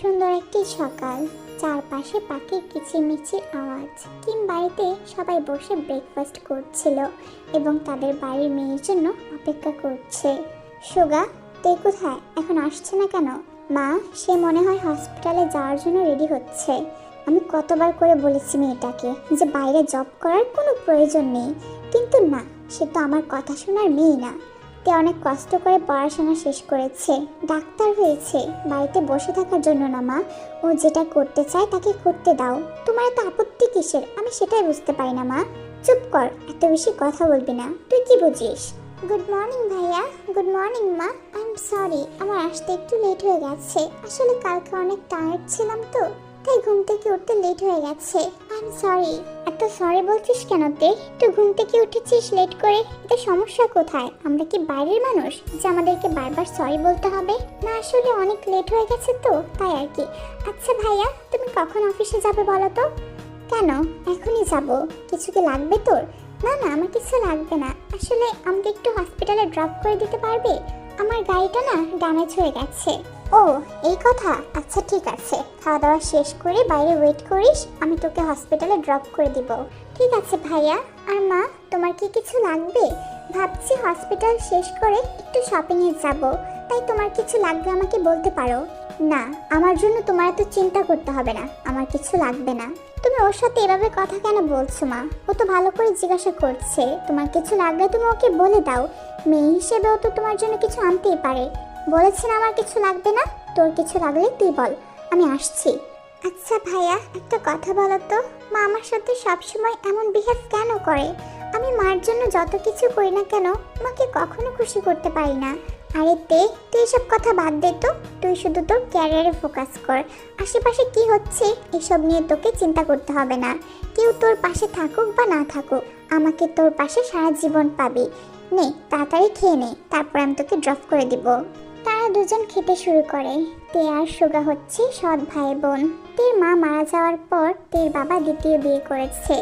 সুন্দর একটি সকাল। চারপাশে পাখির কিচিরমিচির আওয়াজ কিম বাড়িতে সবাই বসে ব্রেকফাস্ট করছিল এবং তাদের বাড়ির মেয়ের জন্য অপেক্ষা করছে। সুগা, তুই কোথায়? এখন আসছে না কেন? মা, সে মনে হয় হসপিটালে যাওয়ার জন্য রেডি হচ্ছে। আমি কতবার করে বলেছি মেয়েটাকে যে বাইরে জব করার কোনো প্রয়োজন নেই। কিন্তু না, সে তো আমার কথা শোনার মেয়ে না। তে অনেক কষ্ট করে পড়াশোনা শেষ করেছে। ডাক্তার হয়েছে। বাড়িতে বসে থাকার জন্য না, মা। ও যেটা করতে চায় তাকে করতে দাও। তোমার এত আপত্তি কিসের? আমি সেটাই বুঝতে পারি না, মা। চুপ কর, এত বেশি কথা বলবি না। তুই কি বুঝিস? গুড মর্নিং ভাইয়া। গুড মর্নিং মা। আই এম সরি আমার আসতে একটু লেট হয়ে গেছে। আসলে কালকে অনেক টায়ার্ড ছিলাম তো, তাই ঘুম থেকে উঠতে লেট হয়ে গেছে। আই সরি এত সরি বলছিস কেন তে? তুই ঘুম থেকে উঠেছিস লেট করে। এতে সমস্যা কোথায়? আমরা কি বাইরের মানুষ? যে আমাদেরকে বারবার সরি বলতে হবে? না, আসলে অনেক লেট হয়ে গেছে তো, তাই আর কি। আচ্ছা ভাইয়া, তুমি কখন অফিসে যাবে বলো তো? কেন? এখনই যাব। কিছু কি লাগবে তোর? না না, আমার কিছু লাগবে না। আসলে আমাকে একটু হসপিটালে ড্রপ করে দিতে পারবে? আমার গাড়িটা না ড্যামেজ হয়ে গেছে। ও, এই কথা? আচ্ছা ঠিক আছে। খাওয়া দাওয়া শেষ করে বাইরে ওয়েট করিস, আমি তোকে হসপিটালে ড্রপ করে দিব। ঠিক আছে ভাইয়া। আর মা, তোমার কি কিছু লাগবে? ভাবছি হসপিটাল শেষ করে একটু শপিংয়ে যাব। তাই তোমার কিছু লাগবে আমাকে বলতে পারো? না, আমার জন্য তোমার এত চিন্তা করতে হবে না। আমার কিছু লাগবে না। তুমি ওর সাথে এভাবে কথা কেন বলছো, মা? ও তো ভালো করে জিজ্ঞাসা করছে। তোমার কিছু লাগলে তুমি ওকে বলে দাও। মেয়ে হিসেবেও তো তোমার জন্য কিছু আনতেই পারে। বলেছেন আমার কিছু লাগবে না? তোর কিছু লাগলে তুই বল। আমি আসছি। আচ্ছা ভাইয়া, একটা কথা বলো তো। মা আমার সাথে সবসময় এমন বিহেভ কেন করে? আমি মার জন্য যত কিছু করি না কেন, মাকে কখনো খুশি করতে পারি না। আরে তে তুই এসব কথা বাদ দে তো। তুই শুধু তোর ক্যারিয়ারে ফোকাস কর। আশেপাশে কি হচ্ছে, এসব নিয়ে তোকে চিন্তা করতে হবে না। কেউ তোর পাশে থাকুক বা না থাকুক, আমাকে তোর পাশে সারা জীবন পাবি। নে, তাড়াতাড়ি খেয়ে নে, তারপর আমি তোকে ড্রপ করে দিব। তারা দুজন খেতে শুরু করে। তে আর সুগা হচ্ছে সৎ ভাই বোন। তের মা মারা যাওয়ার পর তের বাবা দ্বিতীয় বিয়ে করেছে।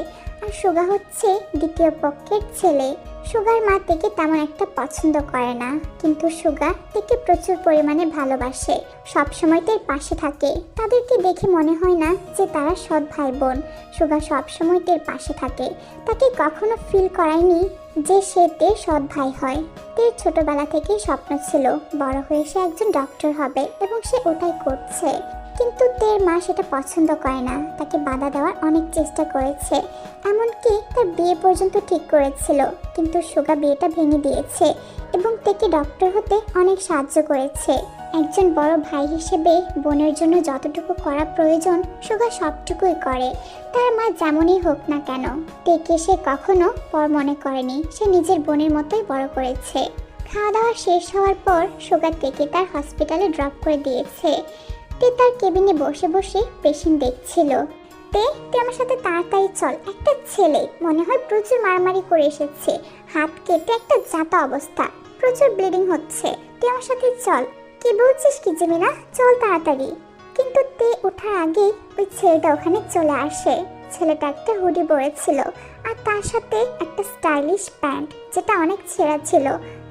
আর সুগা হচ্ছে দ্বিতীয় পক্ষের ছেলে। সুগার মা তেকে তেমন একটা পছন্দ করে না। কিন্তু সুগা তেকে প্রচুর পরিমাণে ভালোবাসে। সবসময় তের পাশে থাকে। তাদেরকে দেখে মনে হয় না যে তারা সৎ ভাই বোন সুগা সবসময় তের পাশে থাকে। তাকে কখনো ফিল করায়নি যে সে তের সৎ ভাই হয়। তের ছোটবেলা থেকেই স্বপ্ন ছিল বড় হয়ে সে একজন ডক্টর হবে এবং সে ওটাই করছে। কিন্তু তের মা সেটা পছন্দ করে না। তাকে বাধা দেওয়ার অনেক চেষ্টা করেছে। এমনকি তার বিয়ে পর্যন্ত ঠিক করেছিল। কিন্তু সুগা বিয়েটা ভেঙে দিয়েছে এবং তেকে ডক্টর হতে অনেক সাহায্য করেছে। একজন বড় ভাই হিসেবে বোনের জন্য যতটুকু করা প্রয়োজন, সুগা সবটুকুই করে। তার মা যেমনই হোক না কেন, তেকে সে কখনো পর মনে করেনি। সে নিজের বোনের মতোই বড় করেছে। খাওয়া দাওয়া শেষ হওয়ার পর সুগা তেকে তার হসপিটালে ড্রপ করে দিয়েছে। তে তার কেবিনে বসে বসে পেশেন্ট দেখছিল। তে, তুই আমার সাথে তাড়াতাড়ি চল, একটা ছেলে, মনে হয় প্রচুর মারামারি করে এসেছে, হাত কেটে একটা জাতা অবস্থা, প্রচুর ব্লিডিং হচ্ছে, তুই আমার সাথে চল, কি বলছিস কি জিমিনা? চল তাড়াতাড়ি। কিন্তু তে ওঠার আগে ওই ছেলেটা ওখানে চলে আসে, ছেলেটা একটা হুডি পরেছিল, আর তার সাথে একটা স্টাইলিশ প্যান্ট, যেটা অনেক ছেঁড়া ছিল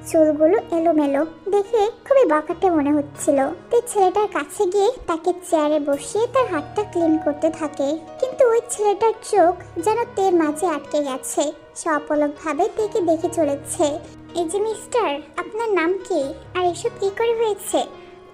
চুলগুলো এলোমেলো দেখে খুবই বকাটে মনে হচ্ছিল। তে ছেলেটার কাছে গিয়ে তাকে চেয়ারে বসিয়ে তার হাতটা ক্লিন করতে থাকে। কিন্তু ওই ছেলেটার চোখ যেন তের মাঝে আটকে গেছে। সে অপলক ভাবে তেকে দেখে চলেছে। এই যে মিস্টার, আপনার নাম কি? আর এসব কি করে হয়েছে?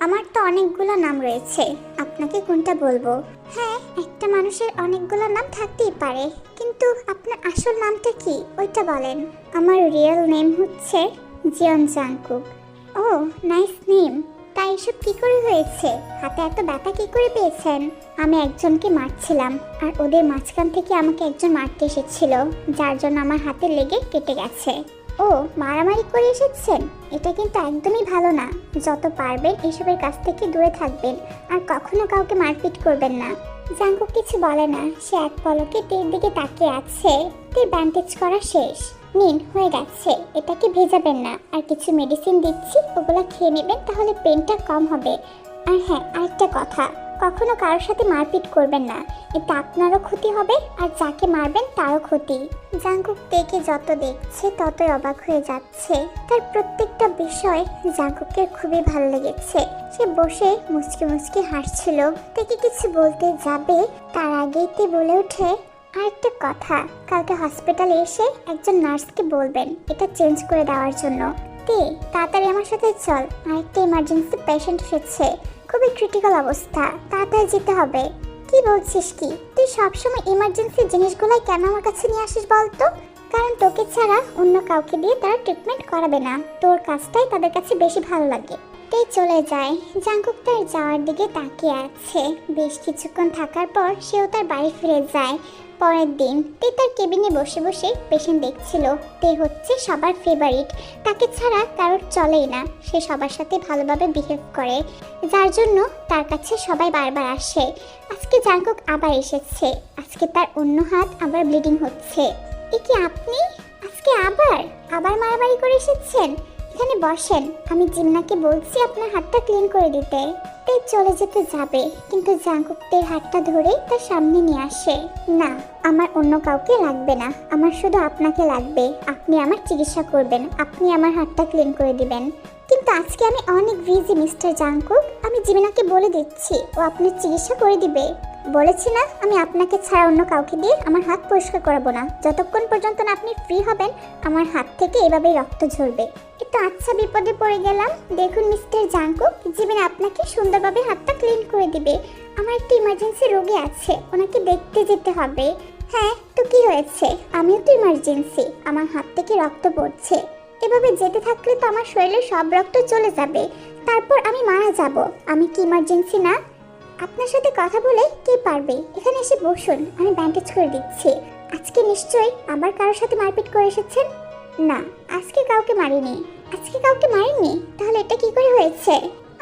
আমার তো অনেকগুলো নাম রয়েছে। আপনাকে কোনটা বলব? হ্যাঁ একটা মানুষের অনেকগুলো নাম থাকতেই পারে। কিন্তু আপনার আসল নামটা কি? ওইটা বলেন। আমার রিয়েল নেম হচ্ছে Jeon Jungkook. Oh, nice name. তাই এসব কি করে হয়েছে? হাতে এত ব্যথা কি করে পেয়েছেন? আমি একজনকে মারছিলাম, আর ওদের মাঝখান থেকে আমাকে একজন মারতে এসেছিল, যার জন্য আমার হাতে লেগে কেটে গেছে। ও, মারামারি করে এসেছেন? এটা কিন্তু একদমই ভালো না। যত পারবেন এসবের কাছ থেকে দূরে থাকবেন, আর কখনো কাউকে মারপিট করবেন না। জাঙ্কুক কিছু বলে না, সে এক পলকে তীর দিকে তাকিয়ে আছে। তীর ব্যান্ডেজ করা শেষ। নিন হয়ে গেছে, এটাকে ভেজাবেন না। আর কিছু মেডিসিন দিচ্ছি, ওগুলো খেয়ে নেবেন, তাহলে পেনটা কম হবে। আর হ্যাঁ আরেকটা কথা, কখনো কারোর সাথে মারপিট করবেন না। এতে আপনারও ক্ষতি হবে, আর যাকে মারবেন তারও ক্ষতি। জাঙ্কুক দেখে যত দেখছে, ততই অবাক হয়ে যাচ্ছে। তার প্রত্যেকটা বিষয় জাঙ্কুকের খুবই ভালো লেগেছে। সে বসে মুচকি মুচকি হাসছিল। তাকে কিছু বলতে যাবে, তার আগেই তে বলে ওঠে আরেকটা কথা, কালকে হসপিটালে এসে একজন নার্সকে বলবেন এটা চেঞ্জ করে দেওয়ার জন্য। তে, তাড়াতাড়ি আমার সাথে চল, আরেকটা ইমার্জেন্সি পেশেন্ট এসেছে খুবই ক্রিটিক্যাল অবস্থা, তাড়াতাড়ি যেতে হবে। কি বলছিস কি? তুই সবসময় ইমার্জেন্সি জিনিসগুলাই কেন আমার কাছে নিয়ে আসিস বলতো? কারণ তোকে ছাড়া অন্য কাউকে দিয়ে তারা ট্রিটমেন্ট করাবে না। তোর কাজটাই তাদের কাছে বেশি ভালো লাগে। তে চলে যায়। জাঙ্কুক তার যাওয়ার দিকে তাকিয়ে আছে। বেশ কিছুক্ষণ থাকার পর সেও তার বাড়ি ফিরে যায়। পরের দিন তে তার কেবিনে বসে বসে পেশেন্ট দেখছিল, তে হচ্ছে সবার ফেভারিট তাকে ছাড়া কারোর চলেই না। সে সবার সাথে ভালোভাবে বিহেভ করে। যার জন্য তার কাছে সবাই বারবার আসে। আজকে জাঙ্কুক আবার এসেছে। আজকে তার অন্য হাত আবার ব্লিডিং হচ্ছে। এ কি আপনি? আজকে আবার? আবার মারামারি করে এসেছেন? এখানে বসেন। আমি জিমনাকে বলছি আপনার হাতটা ক্লিন করে দিতে। তে চলে যেতে যাবে, কিন্তু জাঙ্কুকদের হাতটা ধরে তার সামনে নিয়ে আসে। না, আমার অন্য কাউকে লাগবে না। আমার শুধু আপনাকে লাগবে। আপনি আমার চিকিৎসা করবেন। আপনি আমার হাতটা ক্লিন করে দিবেন। কিন্তু আজকে আমি অনেক বিজি মিস্টার জাঙ্কুক আমি জিমিনাকে বলে দিচ্ছি, ও আপনার চিকিৎসা করে দিবে। বলেছি না, আমি আপনাকে ছাড়া অন্য কাউকে দিয়ে আমার হাত পরিষ্কার করাবো না। যতক্ষণ পর্যন্ত না আপনি ফ্রি হবেন, আমার হাত থেকে এভাবেই রক্ত ঝরবে। একটু আচ্ছা বিপদে পড়ে গেলাম। দেখুন মিস্টার জাঙ্কুক জিমিন আপনাকে সুন্দরভাবে হাতটা ক্লিন করে দিবে। আমার একটু ইমার্জেন্সি রোগী আছে, ওনাকে দেখতে যেতে হবে। হ্যাঁ তো কি হয়েছে? আমিও তো ইমার্জেন্সি আমার হাত থেকে রক্ত পড়ছে। এভাবে যেতে থাকলে তো আমার শরীরে সব রক্ত চলে যাবে। তারপর আমি মারা যাব। আমি কি ইমার্জেন্সি না? আপনার সাথে কথা বলে কে পারবে? এখানে এসে বসুন, আমি ব্যান্ডেজ করে দিচ্ছি। আজকে নিশ্চয়ই আবার কারোর সাথে মারপিট করে এসেছেন? না, আজকে কাউকে মারিনি। আজকে কাউকে মারিনি? তাহলে এটা কি করে হয়েছে?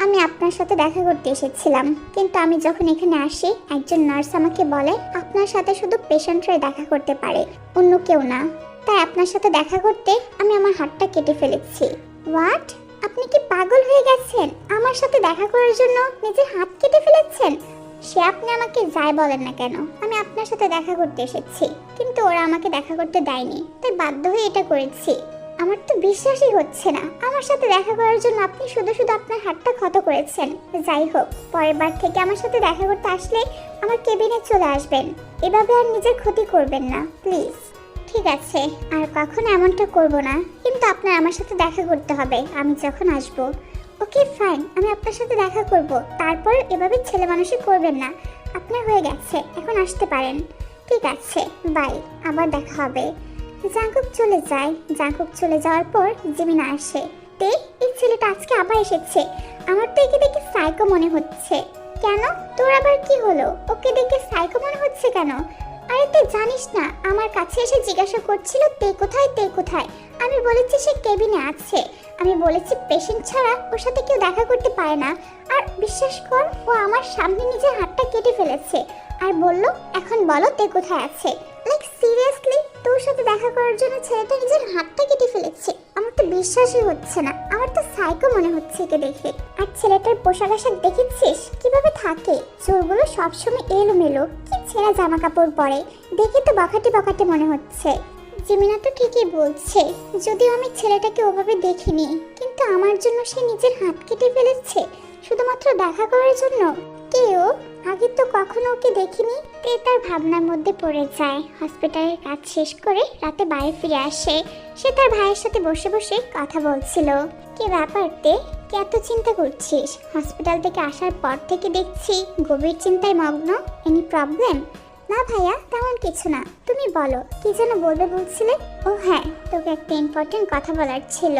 আমি আপনার সাথে দেখা করতে এসেছিলাম, কিন্তু আমি যখন এখানে আসি, একজন নার্স আমাকে বলে, আপনার সাথে শুধু পেশেন্টরাই দেখা করতে পারে, অন্য কেউ না। তাই আপনার সাথে দেখা করতে আমি আমার হাতটা কেটে ফেলেছি। হোয়াট আপনি কি পাগল হয়ে গেছেন? আমার সাথে দেখা করার জন্য নিজের হাত কেটে ফেলেছেন? সে আপনি আমাকে যাই বলেন না কেন, আমি আপনার সাথে দেখা করতে এসেছি। কিন্তু ওরা আমাকে দেখা করতে দেয়নি, তাই বাধ্য হয়ে এটা করেছি। আমার তো বিশ্বাসই হচ্ছে না। আমার সাথে দেখা করার জন্য আপনি শুধু শুধু আপনার হাতটা ক্ষত করেছেন। যাই হোক, পরের বার থেকে আমার সাথে দেখা করতে আসলে আমার কেবিনে চলে আসবেন। এভাবে আর নিজের ক্ষতি করবেন না, প্লিজ। ঠিক আছে, আর কখনো এমনটা করব না। কিন্তু আপনার আমার সাথে দেখা করতে হবে, আমি যখন আসব। ওকে, ফাইন, আমি আপনার সাথে দেখা করব। তারপর এভাবে ছেলে মানুষই করবেন না। আপনার হয়ে গেছে, এখন আসতে পারেন। ঠিক আছে, বাই, আবার দেখা হবে। জাঙ্কুক চলে যায়। জাঙ্কুক চলে যাওয়ার পর জিমিনা আসে। তে, এই ছেলেটা আজকে আবার এসেছে। আমার তো একে দেখে সাইকো মনে হচ্ছে। কেন? তোর আবার কি হলো? ওকে দেখে সাইকো মনে হচ্ছে কেন? তুই জানিস না, আমার কাছে এসে জিজ্ঞাসা করছিল তে কোথায় তে কোথায়। আমি বলেছি সে কেবিনে আছে। আমি বলেছি, পেশেন্ট ছাড়া ওর সাথে কেউ দেখা করতে পারে না। আর বিশ্বাস কর, ও আমার সামনে নিজের হাতটা কেটে ফেলেছে। আর বলল, এখন বলো তে কোথায় আছে। লাইক সিরিয়াসলি তোর সাথে দেখা করার জন্য ছেলেটা নিজের হাতটা কেটে ফেলেছে। আমার তো বিশ্বাসই হচ্ছে না। আমার তো সাইকো মনে হচ্ছে একে দেখে। আর ছেলেটার পোশাক আশাক দেখেছিস? কীভাবে থাকে? চোরগুলো সবসময় এলোমেলো। কি ছেঁড়া জামা কাপড় পরে? দেখে তো বখাটে বখাটে মনে হচ্ছে। জিমিনা তো ঠিকই বলছে, যদিও আমি ছেলেটাকে ওভাবে দেখিনি, কিন্তু আমার জন্য সে নিজের হাত কেটে ফেলেছে। শুধুমাত্র দেখা করার জন্য? কেউ আগে তো কখনো ওকে দেখিনি। তে তার ভাবনার মধ্যে পড়ে যায়। হসপিটালের কাজ শেষ করে রাতে বাড়ি ফিরে আসে। সে তার ভাইয়ের সাথে বসে বসে কথা বলছিল। কি ব্যাপার তে? কি এত চিন্তা করছিস? হসপিটাল থেকে আসার পর থেকে দেখছি গভীর চিন্তায় মগ্ন। এনি প্রবলেম না ভাইয়া, তেমন কিছু না। তুমি বলো, কি যেন বলবে বলছিলে? ও হ্যাঁ তোকে একটা ইম্পর্টেন্ট কথা বলার ছিল।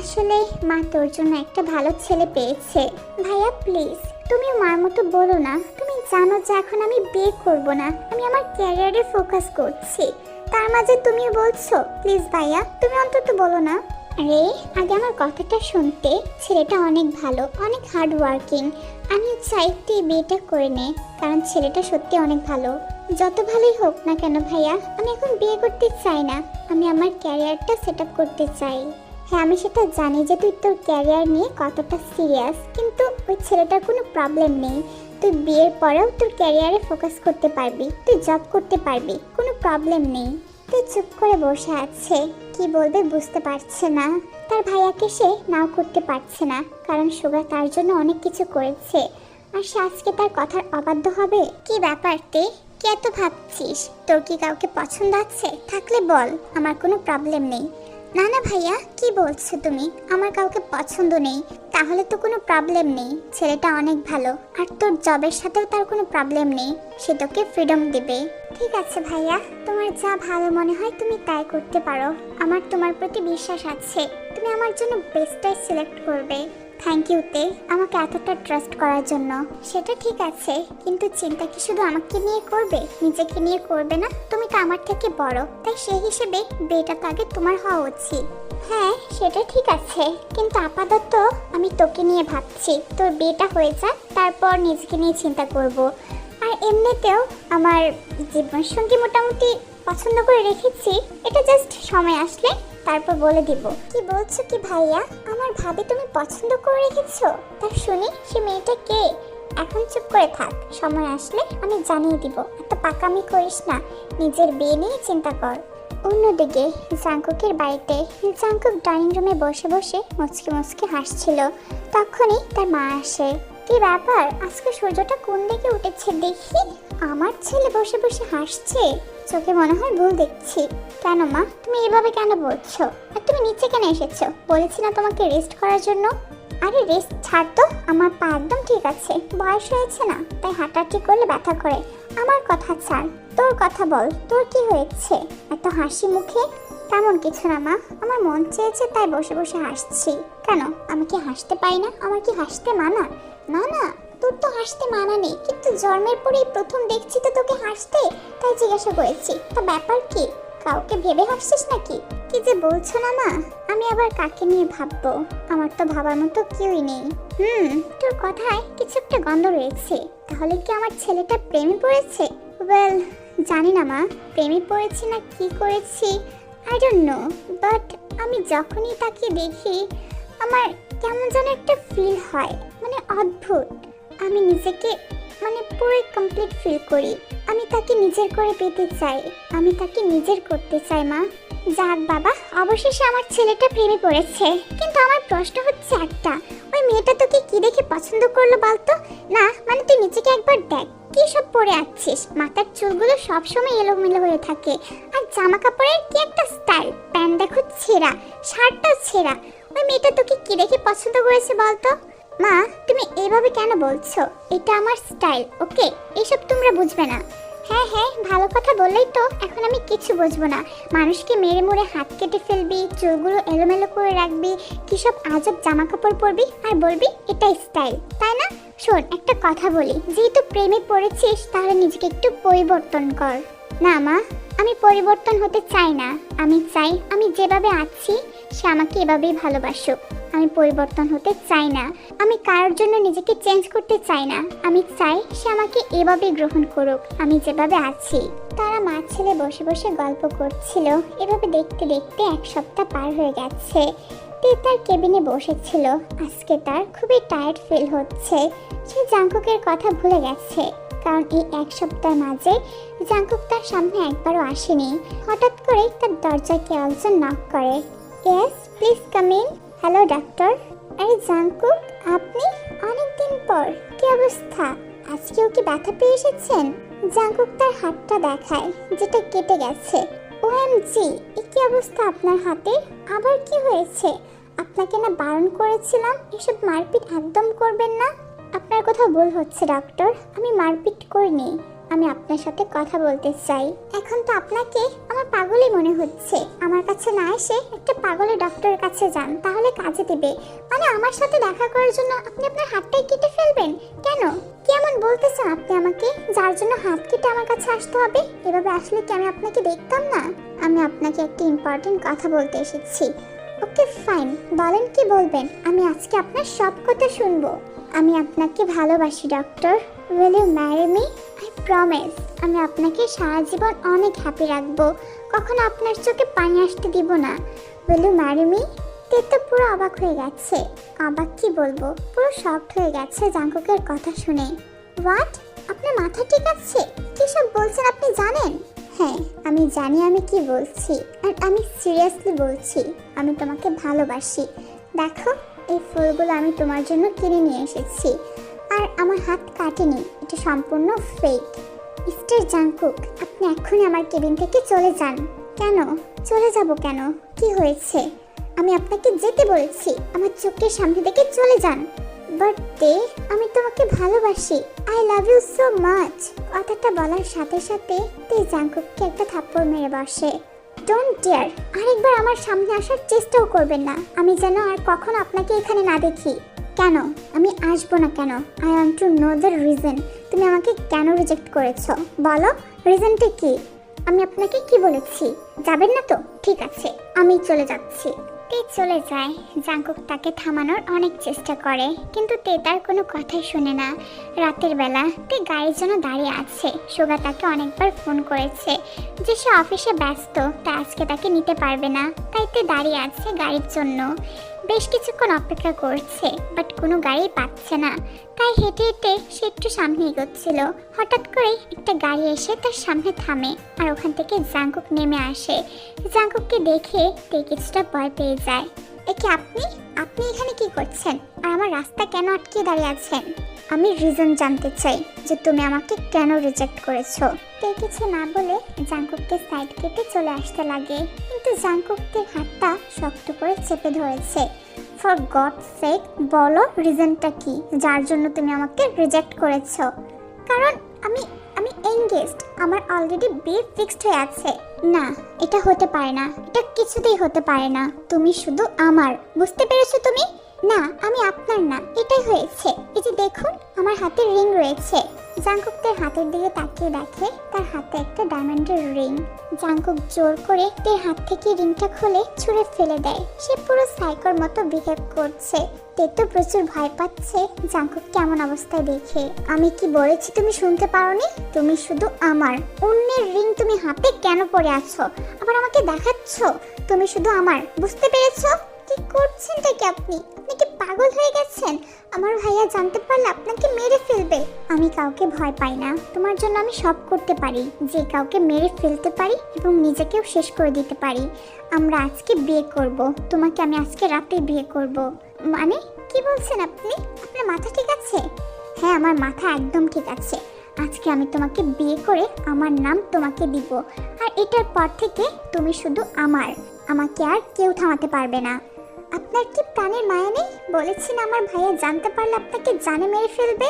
আসলে মা তোর জন্য একটা ভালো ছেলে পেয়েছে। ভাইয়া প্লিজ তুমি মার মতো বলো না। তুমি জানো যে এখন আমি বিয়ে করব না। আমি আমার ক্যারিয়ারে ফোকাস করছি। তার মাঝে তুমি বলছো প্লিজ ভাইয়া, তুমি অন্তত বলো না। আরে, আগে আমার কথাটা শুনতে। ছেলেটা অনেক ভালো, অনেক হার্ড ওয়ার্কিং আমি চাই তুই বিয়েটা করে নে, কারণ ছেলেটা সত্যি অনেক ভালো। যত ভালোই হোক না কেন ভাইয়া, আমি এখন বিয়ে করতে চাই না। আমি আমার ক্যারিয়ারটা সেট করতে চাই। হ্যাঁ আমি সেটা জানি যে তুই তোর ক্যারিয়ার নিয়ে কতটা সিরিয়াস কিন্তু ওই ছেলেটার কোনো প্রবলেম নেই। তুই বিয়ের পরেও তোর ক্যারিয়ারে ফোকাস করতে পারবি, তুই জব করতে পারবি, কোনো প্রবলেম নেই। তুই চুপ করে বসে আছে, কি বলবে বুঝতে পারছে না। তার ভাইয়াকে সে নাও করতে পারছে না, কারণ সুগা তার জন্য অনেক কিছু করেছে। আর সে আজকে তার কথার অবাধ্য হবে? কি ব্যাপার তে? কি এত ভাবছিস? তোর কি কাউকে পছন্দ আছে? থাকলে বল, আমার কোনো প্রবলেম নেই। না না ভাইয়া, কি বলছো তুমি? আমার কাউকে পছন্দ নেই। তাহলে তো কোনো প্রবলেম নেই। ছেলেটা অনেক ভালো। আর তোর জবের সাথেও তার কোনো প্রবলেম নেই। সে তোকে ফ্রিডম দিবে। ঠিক আছে ভাইয়া। তোমার যা ভালো মনে হয় তুমি তাই করতে পারো। আমার তোমার প্রতি বিশ্বাস আছে। তুমি আমার জন্য বেস্টটাই সিলেক্ট করবে। থ্যাংক ইউ তে আমাকে এতটা ট্রাস্ট করার জন্য। সেটা ঠিক আছে, কিন্তু চিন্তা কি শুধু আমাকে নিয়ে করবে? নিজেকে নিয়ে করবে না, তুমি তো আমার থেকে বড়। তাই সেই হিসেবে বিয়েটা তো আগে তোমার হওয়া উচিত। হ্যাঁ সেটা ঠিক আছে, কিন্তু আপাতত আমি তোকে নিয়ে ভাবছি। তোর বিয়েটা হয়ে যাক, তারপর নিজেকে নিয়ে চিন্তা করব। আর এমনিতেও আমার জীবনসঙ্গী মোটামুটি পছন্দ করে রেখেছি, এটা জাস্ট সময় আসলে তারপর বলে দিব। কি বলছো কি ভাইয়া? আমার ভাবি তুমি পছন্দ করে রেখেছো। তা শুনি, সে মেয়েটা কে? এখন চুপ করে থাক, সময় আসলে আমি জানিয়ে দিব। এত পাকামি করিস না, নিজের বিয়ে নিয়ে চিন্তা কর। অন্যদিকে জাঙ্কুকের বাড়িতে জাঙ্কুক ডাইনিং রুমে বসে বসে মুচকে মুচকে হাসছিল। তখনই তার মা আসে। কি ব্যাপার? আজকে সূর্যটা কোন দিকে উঠেছে দেখি। আমার ছেলে বসে বসে হাসছে। চোখে মনে হয় ভুল দেখছি। কেন মা? তুমি এভাবে কেন বলছো? আর তুমি নিচে কেন এসেছ? বলেছি না তোমাকে রেস্ট করার জন্য। আরে রেস্ট ছাড় তো। আমার পা একদম ঠিক আছে। বয়স হয়েছে না, তাই হাঁটাহাঁটি করলে ব্যথা করে। আমার কথা ছাড়। তোর কথা বল। তোর কি হয়েছে? এত হাসি মুখে? তেমন কিছু না মা। আমার মন চেয়েছে তাই বসে বসে হাসছি। কেন? আমি কি হাসতে পাই না? আমার কি হাসতে মানা না না, তোর তো হাসতে মানা নেই। কিন্তু জন্মের পরেই প্রথম দেখছি তো তোকে হাসতে, তাই জিজ্ঞাসা করেছি। তা ব্যাপার কি? কাউকে ভেবে হাসছিস নাকি? কি যে বলছো না মা আমি আবার কাকে নিয়ে ভাববো? আমার তো ভাবার মতো কেউই নেই। হুম, তোর কথায় কিছু একটা গন্ধ রয়েছে। তাহলে কি আমার ছেলেটা প্রেমে পড়েছে? ওয়েল, জানি না, মা। প্রেমে পড়েছি না কি করেছি? আই ডোন্ট নো বাট আমি যখনই তাকে দেখি, আমার কেমন যেন একটা ফিল হয়। মানে অদ্ভুত। আমি নিজেকে মানে পুরোই কমপ্লিট ফিল করি। আমি তাকে নিজের করে পেতে চাই। আমি তাকে নিজের করতে চাই, মা। যাক বাবা, অবশেষে আমার ছেলেটা প্রেমে পড়েছে। কিন্তু আমার প্রশ্ন হচ্ছে একটা। ওই মেয়েটা তোকে কি দেখে পছন্দ করল বলতো? না মানে তুই নিজেকে একবার দেখ, কি সব পরে আছিস? মাথার চুলগুলো সবসময় এলোমেলো হয়ে থাকে। আর জামা কাপড়ের কি একটা স্টাইল প্যান্ট দেখো ছেঁড়া, শার্টটাও ছেঁড়া। ওই মেয়েটা তোকে কি দেখে পছন্দ করেছে বলতো? মা, তুমি এইভাবে কেন বলছো? এটা আমার স্টাইল, ওকে? এসব তোমরা বুঝবে না। হ্যাঁ হ্যাঁ ভালো কথা বললেই তো এখন আমি কিছু বুঝব না। মানুষকে মেরে মুড়ে হাত কেটে ফেলবি, চুলগুলো এলোমেলো করে রাখবি, কি সব আজব জামা কাপড় পরবি আর বলবি এটাই স্টাইল, তাই না? শোন, একটা কথা বলি, যেহেতু প্রেমে পড়েছিস, তাহলে নিজেকে একটু পরিবর্তন কর। না মা, আমি পরিবর্তন হতে চাই না। আমি চাই আমি যেভাবে আছি সে আমাকে এভাবেই ভালোবাসুক আমি পরিবর্তন হতে চাই না। আমি কারোর জন্য নিজেকে চেঞ্জ করতে চাই না। আমি চাই সে আমাকে এভাবেই গ্রহণ করুক। আমি যেভাবে আছি। তারা মা ছেলে বসে বসে গল্প করছিল। এভাবে দেখতে দেখতে এক সপ্তাহ পার হয়ে গেছে। তে তার কেবিনে বসেছিল। আজকে তার খুবই টায়ার্ড ফিল হচ্ছে। সে জাঙ্কুকের কথা ভুলে গেছে। কারণ এই এক সপ্তাহের মাঝে জাঙ্কুক তার সামনে একবারও আসেনি। হঠাৎ করে তার দরজায় কেউ একজন নক করে। Yes please come in hello doctor আরে জাঙ্কুক, আপনি অনেকদিন পর কি অবস্থা? আজকেও কি ব্যথা পেয়ে এসেছেন? জাঙ্কুক তার হাতটা দেখায়, যেটা কেটে গেছে। ওএমজি, এ কি অবস্থা আপনার হাতে? আবার কি হয়েছে? আপনাকে না বারণ করেছিলাম, এসব মারপিট একদম করবেন না। আপনার কথা ভুল হচ্ছে ডক্টর আমি মারপিট করিনি। আমি আপনার সাথে কথা বলতে চাই। এখন তো আপনাকে আমার পাগলই মনে হচ্ছে। আমার কাছে না এসে একটা পাগলের ডক্টরের কাছে যান, তাহলে কাজে দেবে। মানে আমার সাথে দেখা করার জন্য আপনি আপনার হাতটাই কেটে ফেলবেন? কেন? কেমন বলতেছেন আপনি আমাকে? যার জন্য হাত কেটে আমার কাছে আসতে হবে? এভাবে আসলে কি আমি আপনাকে দেখতাম না? আমি আপনাকে একটা ইম্পর্টেন্ট কথা বলতে এসেছি। ওকে ফাইন বলেন কি বলবেন? আমি আজকে আপনার সব কথা শুনব। আমি আপনাকে ভালোবাসি doctor will you marry me I promise আমি আপনাকে সারা জীবন অনেক হ্যাপি রাখব। কখনো আপনার চোখে পানি আসতে দিব না। উইল ইউ ম্যারি মি তে তো পুরো অবাক হয়ে গেছে। অবাক কি বলব? পুরো শকড হয়ে গেছে জাঙ্কুকের কথা শুনে। হোয়াট আপনার মাথা ঠিক আছে? কি সব বলছেন আপনি জানেন? হ্যাঁ আমি জানি আমি কি বলছি। আর আমি সিরিয়াসলি বলছি। আমি তোমাকে ভালোবাসি। দেখো এই ফুলগুলো আমি তোমার জন্য কিনে নিয়ে এসেছি। আর আমার হাত কাটেনি, এটা সম্পূর্ণ ফেক মিস্টার জাংকুক, আপনি এক্ষুনি আমার কেবিন থেকে চলে যান। কেন? চলে যাব কেন? কি হয়েছে? আমি আপনাকে যেতে বলেছি, আমার চোখের সামনে থেকে চলে যান। বাট দে আমি তোমাকে ভালোবাসি, I love you so much. কথাটা বলার সাথে সাথে তে জাংকুককে একটা থাপ্পড় মেরে বসে। ডোন্ট ডেয়ার আরেকবার আমার সামনে আসার চেষ্টাও করবেন না। আমি যেন আর কখনো আপনাকে এখানে না দেখি। কেন? আমি আসব না কেন? I want to know the reason তুমি আমাকে কেন রিজেক্ট করেছ? বলো রিজনটা কি? আমি আপনাকে কি বলেছি? যাবেন না তো? ঠিক আছে। আমি চলে যাচ্ছি। তে চলে যায়। জাঙ্কুক তাকে থামানোর অনেক চেষ্টা করে, কিন্তু তে তার কোনো কথাই শুনে না। রাতের বেলা তে গাড়ির জন্য দাঁড়িয়ে আছে। সুগা তাকে অনেকবার ফোন করেছে যে সে অফিসে ব্যস্ত, তা আজকে তাকে নিতে পারবে না। তাই তে দাঁড়িয়ে আছে গাড়ির জন্য। বেশ কিছুক্ষণ অপেক্ষা করছে বাট কোনো গাড়ি পাচ্ছে না। তাই হেঁটে হেঁটে সে একটু সামনে এগোচ্ছিল। হঠাৎ করে একটা গাড়ি এসে তার সামনে থামে আর ওখান থেকে জাঙ্কুক নেমে আসে। জাঙ্কুককে দেখে তে কিছুটা ভয় পেয়ে যায়। একে আপনি? আপনি এখানে কি করছেন? আর আমার রাস্তা কেন আটকে দাঁড়িয়ে আছেন? আমি রিজন জানতে চাই যে তুমি আমাকে কেন রিজেক্ট করেছ? তে কিছু না বলে জাঙ্কুককে সাইড কেটে চলে আসতে লাগে। জাঙ্কুককে হাতটা শক্ত করে চেপে ধরেছে। ফর গড সেক বলো রিজনটা কি? যার জন্য তুমি আমাকে রিজেক্ট করেছ। কারণ আমি আমি এঙ্গেজড আমার অলরেডি বিয়ে ফিক্সড হয়ে আছে। না, এটা হতে পারে না। এটা কিছুতেই হতে পারে না। তুমি শুধু আমার। বুঝতে পেরেছ তুমি? না, আমি আপনার না, এটাই হয়েছে। এই যে দেখুন, আমার হাতে রিং রয়েছে। জাঙ্কুকদের হাতের দিকে তাকিয়ে দেখে, তার হাতে একটা ডায়মন্ডের রিং জাঙ্কুক জোর করে তের হাত থেকে রিংটা খুলে ছুঁড়ে ফেলে দেয়। সে পুরো সাইকোর মতো বিহেভ করছে। তে তো প্রচুর ভয় পাচ্ছে জাঙ্কুক কেমন অবস্থায় দেখে। আমি কি বলেছি তুমি শুনতে পারোনি? তুমি শুধু আমার। অন্যের রিং তুমি হাতে কেন পরে আছো? আবার আমাকে দেখাচ্ছ? তুমি শুধু আমার, বুঝতে পেরেছ? কি করছেনটা কি আপনি? আপনি কি পাগল হয়ে গেছেন? আমার ভাইয়া জানতে পারলে আপনাকে মেরে ফেলবে। আমি কাউকে ভয় পাই না। তোমার জন্য আমি সব করতে পারি। যে কাউকে মেরে ফেলতে পারি এবং নিজেকেও শেষ করে দিতে পারি। আমরা আজকে বিয়ে করব। তোমাকে আমি আজকে রাতে বিয়ে করব। মানে কি বলছেন আপনি? আপনার মাথা ঠিক আছে? হ্যাঁ আমার মাথা একদম ঠিক আছে। আজকে আমি তোমাকে বিয়ে করে আমার নাম তোমাকে দিব। আর এটার পর থেকে তুমি শুধু আমার। আমাকে আর কেউ থামাতে পারবে না। আপনার কি প্রাণের মায়া নেই? বলেছি না আমার ভাইয়া জানতে পারলে আপনাকে জানে মেরে ফেলবে।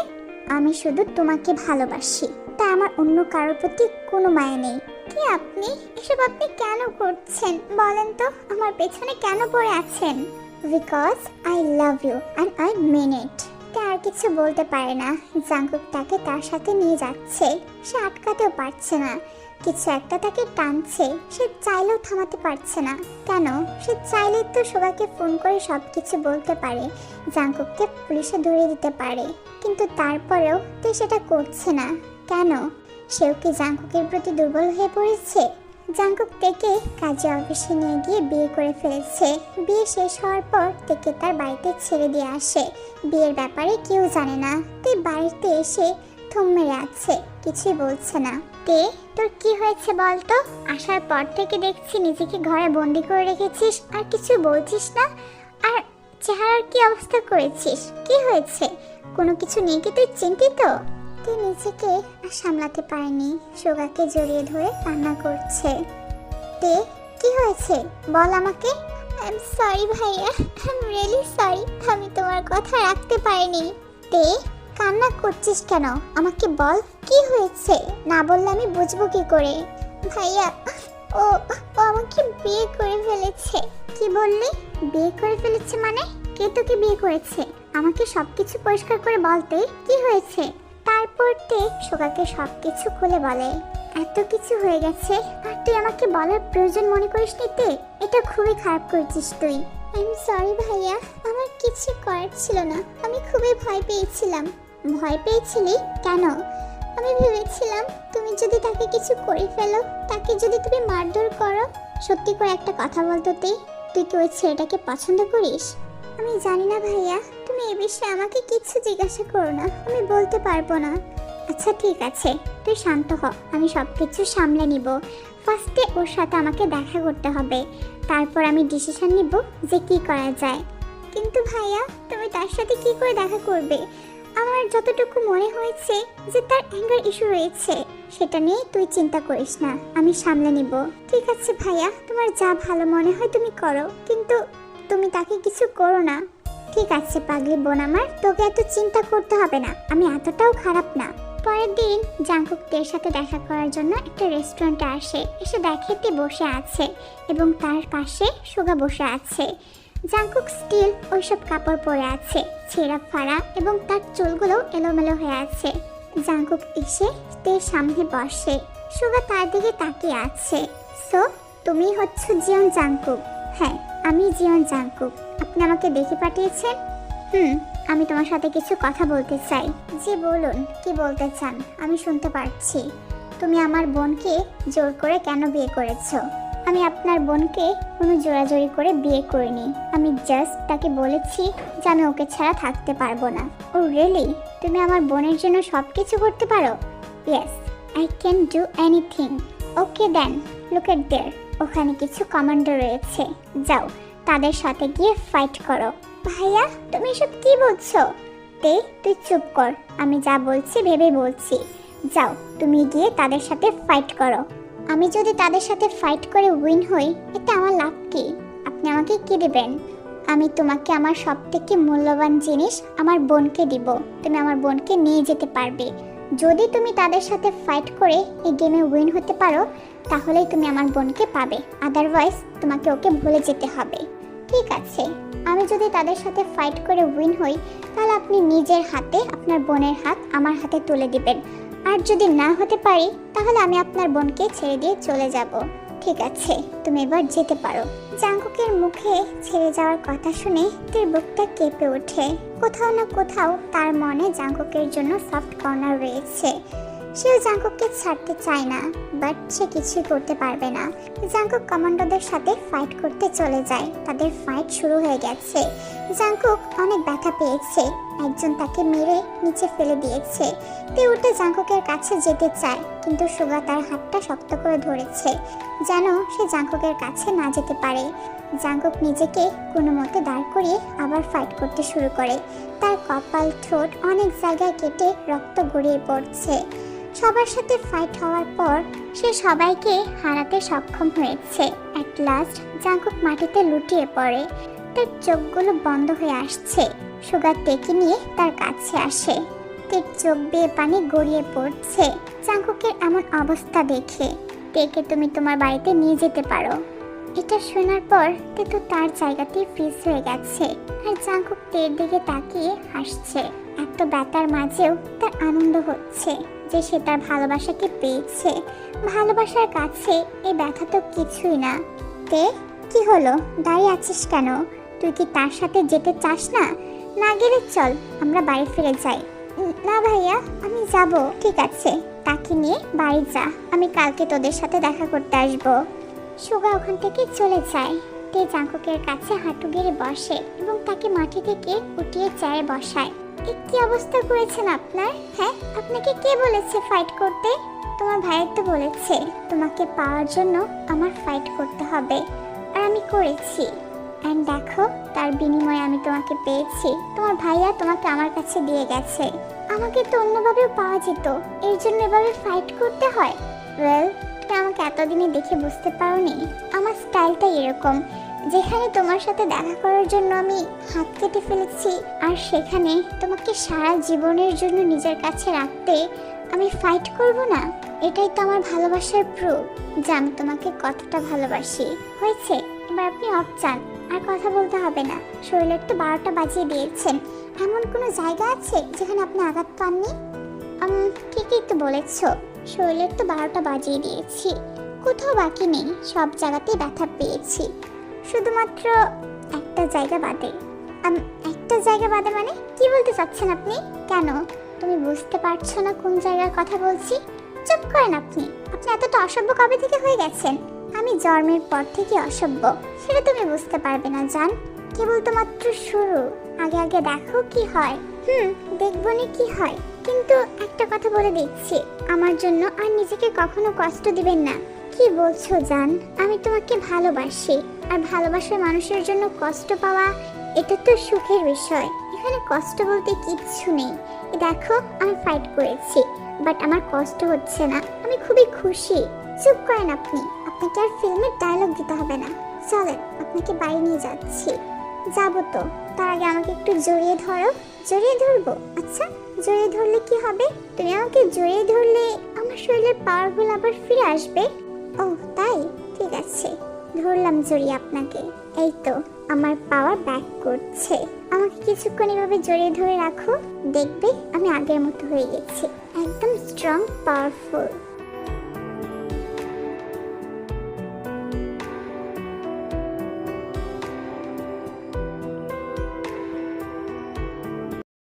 আমি শুধু তোমাকে ভালোবাসি তাই আমার অন্য কারোর প্রতি কোনো মায়া নেই। কি আপনি? এসব আপনি কেন করছেন? বলেন তো, আমার পেছনে কেন পড়ে আছেন? Because I love you and I mean it তা আর কিছু বলতে পারে না। জাঙ্কুক তাকে তার সাথে নিয়ে যাচ্ছে। সে আটকাতেও পারছে না। কিছু একটা তাকে টানছে, সে চাইলেও থামাতে পারছে না। কেন? সে চাইলেই তো সোগাকে ফোন করে সব কিছু বলতে পারে, জাঙ্কুককে পুলিশে ধরিয়ে দিতে পারে। কিন্তু তারপরেও তো সেটা করছে না। কেন? সেও কি জাঙ্কুকের প্রতি দুর্বল হয়ে পড়েছে? জাঙ্কুক থেকে কাজে অফিসে নিয়ে গিয়ে বিয়ে করে ফেলেছে। বিয়ে শেষ হওয়ার পর থেকে তার বাড়িতে ছেড়ে দিয়ে আসে। বিয়ের ব্যাপারে কেউ জানে না। তুই বাড়িতে এসে থম মেরে আছে, কিছুই বলছে না। তে, তোর কি হয়েছে বলতো? আসার পর থেকে দেখছি নিজেকে ঘরে বন্দি করে রেখেছিস, আর কিছু বলছিস না। আর চেহারার কি অবস্থা করেছিস? কি হয়েছে? কোনো কিছু নিয়ে কি তুই চিন্তিত? তুই নিজেকে আর সামলাতে পারেনি। সোগাকে জড়িয়ে ধরে কান্না করছে। তে, কি হয়েছে? বল আমাকে। আই সরি ভাইয়া। আই এম রিয়েলি সরি আমি তোমার কথা রাখতে পারিনি। তে কান্না করছিস কেন? আমাকে বল, কি হয়েছে? না বললে আমি বুঝব কি করে? ভাইয়া, ও ও আমাকে বিয়ে করে ফেলেছে। কি বললি? বিয়ে করে ফেলেছে মানে? কে তোকে বিয়ে করেছে? আমাকে সবকিছু পরিষ্কার করে বলতে কি হয়েছে? তারপর তে সোগাকে সবকিছু খুলে বলে, এত কিছু হয়ে গেছে, আর তুই আমাকে বলার প্রয়োজন মনে করিস নিতে এটা খুবই খারাপ করছিস তুই। আই এম সরি ভাইয়া, আমার কিছু করার ছিল না। আমি খুবই ভয় পেয়েছিলাম। ভয় পেয়েছিলি? কেন? আমি ভেবেছিলাম তুমি যদি তাকে কিছু করে ফেলো, তাকে যদি তুমি মারধর করো। সত্যি করে একটা কথা বলতো তুই কি ওই ছেলেটাকে পছন্দ করিস? আমি জানি না ভাইয়া, তুমি এ বিষয়ে আমাকে কিচ্ছু জিজ্ঞাসা করো না, আমি বলতে পারব না। আচ্ছা ঠিক আছে, তুই শান্ত হ, আমি সব কিছু সামলে নিব। ফার্স্টে ওর সাথে আমাকে দেখা করতে হবে, তারপর আমি ডিসিশন নিব যে কি করা যায়। কিন্তু ভাইয়া, তুমি তার সাথে কি করে দেখা করবে? আমার যতটুকু মনে হয়েছে যে তার অ্যাঙ্গার ইস্যু রয়েছে, সেটা নিয়ে তুই চিন্তা করিস না, আমি সামলে নিব। ঠিক আছে ভাইয়া, তোমার যা ভালো মনে হয় তুমি করো, কিন্তু তুমি তাকে কিছু করো না। ঠিক আছে পাগলি বোন আমার, তোকে এত চিন্তা করতে হবে না, আমি এতটাও খারাপ না। পরের দিন জাঙ্কুক তের সাথে দেখা করার জন্য একটা রেস্টুরেন্টে আসে, এসে দেখে বসে আছে, এবং তার পাশে সুগা বসে আছে। জাঙ্কুক স্টিল ওইসব কাপড় পরে আছে, ছেঁড়া ফাড়া এবং তার চুলগুলো এলোমেলো হয়ে আছে। জাঙ্কুক এসে তের সামনে বসে, সুগা তার দিকে তাকিয়ে আছে। সো, তুমি হচ্ছ জিয়ন জাঙ্কুক হ্যাঁ আমি জিয়ন জাঙ্কুক আপনি আমাকে দেখে পাঠিয়েছেন? হুম, আমি তোমার সাথে কিছু কথা বলতে চাই। জি, বলুন, কি বলতে চান? আমি শুনতে পারছি। তুমি আমার বোনকে জোর করে কেন বিয়ে করেছ? আমি আপনার বোনকে কোনো জোরাজোরি করে বিয়ে করিনি। আমি জাস্ট তাকে বলেছি যে আমি ওকে ছাড়া থাকতে পারব না। ও রিয়েলি তুমি আমার বোনের জন্য সব কিছু করতে পারো? Yes I can do anything okay then look at there ওখানে কিছু কমান্ডো রয়েছে। যাও, তাদের সাথে গিয়ে ফাইট করো। ভাইয়া, তুমি এসব কি বলছো? তে, তুই চুপ কর। আমি যা বলছি ভেবে বলছি। যাও, তুমি গিয়ে তাদের সাথে ফাইট করো। আমি যদি তাদের সাথে ফাইট করে উইন হই, এতে আমার লাভ কি? আপনি আমাকে কি দেবেন? আমি তোমাকে আমার সব থেকে মূল্যবান জিনিস আমার বোনকে দিব। তুমি আমার বোনকে নিয়ে যেতে পারবে। যদি তুমি তাদের সাথে ফাইট করে এই গেমে উইন হতে পারো, তাহলেই তুমি আমার বোনকে পাবে। আদারওয়াইজ তোমাকে ওকে ভুলে যেতে হবে। ঠিক আছে। আমি যদি তাদের সাথে ফাইট করে উইন হই, তাহলে আপনি নিজের হাতে আপনার বোনের হাত আমার হাতে তুলে দিবেন। আর যদি না হতে পারি, তাহলে আমি আপনার বোনকে ছেড়ে দিয়ে চলে যাব। ঠিক আছে, তুমি এবার যেতে পারো। জাঙ্কুকের মুখে ছেড়ে যাওয়ার কথা শুনে তার বুকটা কেঁপে ওঠে। কোথাও না কোথাও তার মনে জাঙ্কুকের জন্য সফট কর্নার রয়েছে। সেও জাঙ্কুককে ছাড়তে চায় না বাট সে কিছুই করতে পারবে না। জাঙ্কুক কমান্ডোদের সাথে ফাইট করতে চলে যায়। তাদের ফাইট শুরু হয়ে গেছে। জাঙ্কুক অনেক ব্যথা পেয়েছে। একজন তাকে মেরে নিচে ফেলে দিয়েছে। তে উঠে জাঙ্কুকের কাছে যেতে চায়, কিন্তু সুগা তার হাতটা শক্ত করে ধরেছে, যেন সে জাঙ্কুকের কাছে না যেতে পারে। জাঙ্কুক নিজেকে কোনো মতে দাঁড় করিয়ে আবার ফাইট করতে শুরু করে। তার কপাল, ঠোঁট অনেক জায়গায় কেটে রক্ত গড়িয়ে পড়ছে। সবার সাথে ফাইট হওয়ার পর সে সবাইকে হারাতে সক্ষম হয়েছে। অ্যাট লাস্ট জাঙ্কুক মাটিতে লুটিয়ে পড়ে। তার চোখগুলো বন্ধ হয়ে আসছে। সুগার টেকে নিয়ে তার কাছে আসে। তের চোখ বেয়ে পানি গড়িয়ে পড়ছে। জাঙ্কুকের এমন অবস্থা দেখে। টেকে তুমি তোমার বাড়িতে নিয়ে যেতে পারো। এটা শোনার পর তে তো তার জায়গাতেই ফ্রিজ হয়ে গেছে আর জাঙ্কুক তের দিকে তাকিয়ে হাসছে। এত ব্যথার মাঝেও তার আনন্দ হচ্ছে যে সে তার ভালোবাসাকে পেয়েছে। ভালোবাসার কাছে এই ব্যথা তো কিছুই না। তে, কি হলো? দাঁড়িয়ে আছিস কেন? তুই কি তার সাথে যেতে চাস না? না গেলে চল, আমরা বাড়ি ফিরে যাই। না ভাইয়া, আমি যাব, ঠিক আছে। তাকে নিয়ে বাড়ি যা, আমি কালকে তোদের সাথে দেখা করতে আসব। সুগা ওখান থেকে চলে যায়। তে জাঙ্কুকের কাছে হাঁটু গেড়ে বসে এবং তাকে মাটি থেকে উঠিয়ে চেয়ারে বসায়। এ, কি অবস্থা করেছেন আপনার? হ্যাঁ আপনাকে কে বলেছে ফাইট করতে? তোমার ভাইয়ের তো বলেছে, তোমাকে পাওয়ার জন্য আমার ফাইট করতে হবে। আর আমি করেছি। অ্যান্ড দেখো, তার বিনিময়ে আমি তোমাকে পেয়েছি। তোমার ভাইয়া তোমাকে আমার কাছে দিয়ে গেছে। আমাকে তো অন্যভাবেও পাওয়া যেত। এর জন্য এভাবে ফাইট করতে হয়? ওয়েল তুমি আমাকে এতদিনে দেখে বুঝতে পারোনি। আমার স্টাইলটাই এরকম। যেখানে তোমার সাথে দেখা করার জন্য আমি হাত কেটে ফেলেছি, আর সেখানে তোমাকে সারা জীবনের জন্য নিজের কাছে রাখতে আমি ফাইট করব না? এটাই তো আমার ভালোবাসার প্রুফ যে আমি তোমাকে কতটা ভালোবাসি। হয়েছে? এবার আপনি অফ চান। আর কথা বলতে হবে না। শরীরের তো বারোটা বাজিয়ে দিয়েছেন। এমন কোনো জায়গা আছে যেখানে আপনি আঘাত পাননি? ঠিকই তো বলেছ। শরীরের তো বারোটা বাজিয়ে দিয়েছি। কোথাও বাকি নেই। সব জায়গাতেই ব্যথা পেয়েছি। শুধুমাত্র একটা জায়গা বাদে। একটা জায়গা বাদে মানে? কি বলতে চাচ্ছেন আপনি? কেন? তুমি বুঝতে পারছ না কোন জায়গার কথা বলছি? চুপ করেন আপনি। আপনি এতটা অসভ্য কবে থেকে হয়ে গেছেন? আমি জন্মের পর থেকে অসভ্য, সেটা তুমি বুঝতে পারবে না, জান। কেবল তো মাত্র শুরু। আগে আগে দেখো কি হয়। হুম, দেখব নি কি হয়। কিন্তু একটা কথা বলে দিচ্ছি, আমার জন্য আর নিজেকে কখনো কষ্ট দিবেন না। কি বলছো, জান? আমি তোমাকে ভালোবাসি, আর ভালোবাসার মানুষের জন্য কষ্ট পাওয়া, এটা তো সুখের বিষয়। এখানে কষ্ট বলতে কিচ্ছু নেই। দেখো, আমি ফাইট করেছি বাট আমার কষ্ট হচ্ছে না। আমি খুবই খুশি। চুপ করেন আপনি। আপনাকে আর ফিল্মের ডায়লগ দিতে হবে না। চলেন, আপনাকে বাড়ি নিয়ে যাচ্ছি। যাব তো। তার আগে আমাকে একটু জড়িয়ে ধরো। জড়িয়ে ধরবো? আচ্ছা জড়িয়ে ধরলে কি হবে? তুমি আমাকে জড়িয়ে ধরলে আমার শরীরের পাওয়ারগুলো আবার ফিরে আসবে? ও, তাই? ঠিক আছে। ধরলাম জড়িয়ে আপনাকে। এই তো, আমার পাওয়ার ব্যাক করছে। আমাকে কিছুক্ষণ এভাবে জড়িয়ে ধরে রাখো। দেখবে, আমি আগের মতো হয়ে গেছি। একদম স্ট্রং পাওয়ারফুল